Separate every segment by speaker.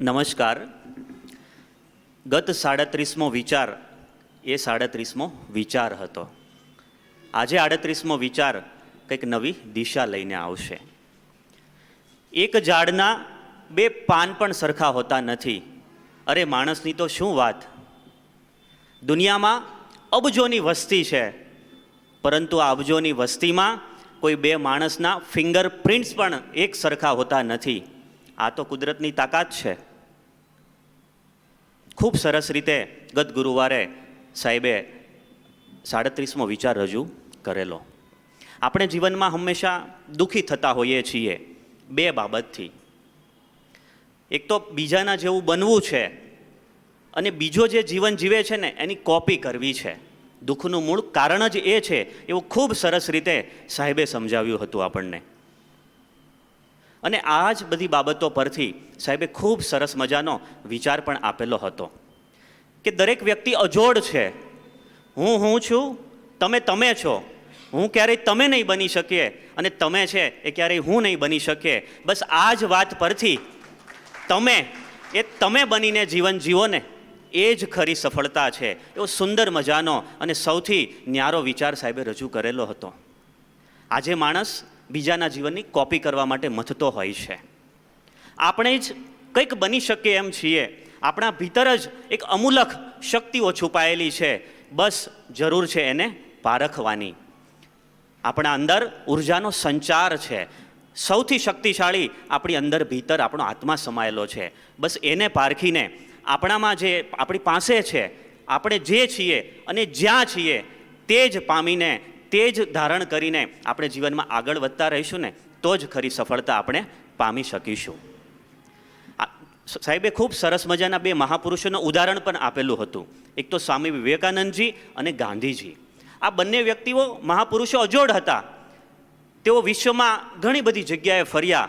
Speaker 1: નમસ્કાર. ગત સાડત્રીસમો વિચાર, એ સાડત્રીસમો વિચાર હતો. આજે આડત્રીસમો વિચાર કંઈક નવી દિશા લઈને આવશે. એક ઝાડના બે પાન પણ સરખા હોતા નથી. અરે માણસની તો શું વાત? દુનિયામાં અબજોની વસ્તી છે, પરંતુ અબજોની વસ્તીમાં કોઈ બે માણસના ફિંગર પ્રિન્ટ્સ પણ એક સરખા હોતા નથી. આ તો કુદરતની તાકાત છે. ખૂબ સરસ રીતે ગત ગુરુવારે સાહેબે સાડત્રીસમો વિચાર રજૂ કરેલો. આપણે જીવનમાં હંમેશા દુઃખી થતા હોઈએ છીએ બે બાબતથી. એક તો બીજાના જેવું બનવું છે અને બીજો જે જીવન જીવે છે ને, એની કોપી કરવી છે. દુઃખનું મૂળ કારણ જ એ છે, એવું ખૂબ સરસ રીતે સાહેબે સમજાવ્યું હતું આપણને. અને આ જ બધી બાબતો પરથી સાહેબે ખૂબ સરસ મજાનો વિચાર પણ આપેલો હતો કે દરેક વ્યક્તિ અજોડ છે. હું હું છું, તમે તમે છો. હું ક્યારેય તમે નહીં બની શકીએ અને તમે છે એ ક્યારેય હું નહીં બની શકીએ. બસ આ જ વાત પરથી તમે, એ તમે બનીને જીવન જીવો ને, એ જ ખરી સફળતા છે. એવો સુંદર મજાનો અને સૌથી ન્યારો વિચાર સાહેબે રજૂ કરેલો હતો. આજે માણસ બીજાના જીવનની કોપી કરવા માટે મથતો હોય છે. આપણે જ કંઈક બની શકીએ એમ છીએ. આપણા ભીતર જ એક અમૂલક શક્તિઓ છુપાયેલી છે. બસ જરૂર છે એને પારખવાની. આપણા અંદર ઉર્જાનો સંચાર છે. સૌથી શક્તિશાળી આપણી અંદર ભીતર આપણો આત્મા સમાયેલો છે. બસ એને પારખીને આપણામાં જે આપણી પાસે છે, આપણે જે છીએ અને જ્યાં છીએ, તે જ પામીને તે જ ધારણ કરીને આપણે જીવનમાં આગળ વધતા રહીશું ને, તો જ ખરી સફળતા આપણે પામી શકીશું. સાહેબે ખૂબ સરસ મજાના બે મહાપુરુષોનું ઉદાહરણ પણ આપેલું હતું. એક તો સ્વામી વિવેકાનંદજી અને ગાંધીજી. આ બંને વ્યક્તિઓ મહાપુરુષો અજોડ હતા. તેઓ વિશ્વમાં ઘણી બધી જગ્યાએ ફર્યા.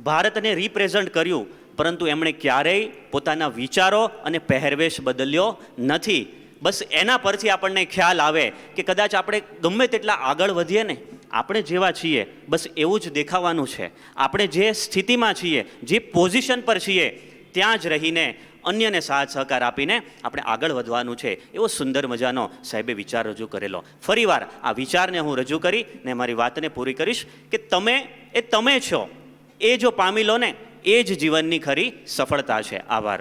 Speaker 1: ભારતને રિપ્રેઝન્ટ કર્યું, પરંતુ એમણે ક્યારેય પોતાના વિચારો અને પહેરવેશ બદલ્યો નથી. બસ એના પરથી આપણને ખ્યાલ આવે કે કદાચ આપણે ગમે તેટલા આગળ વધીએ ને, આપણે જેવા છીએ, બસ એવું જ દેખાવાનું છે. આપણે જે સ્થિતિમાં છીએ, જે પોઝિશન પર છીએ, ત્યાં જ રહીને અન્યને સાથ સહકાર આપીને આપણે આગળ વધવાનું છે. એવો સુંદર મજાનો સાહેબે વિચાર રજૂ કરેલો. ફરીવાર આ વિચારને હું રજૂ કરી ને મારી વાતને પૂરી કરીશ કે તમે, એ તમે છો. એ જો પામી લો ને, એ જ જીવનની ખરી સફળતા છે. આભાર.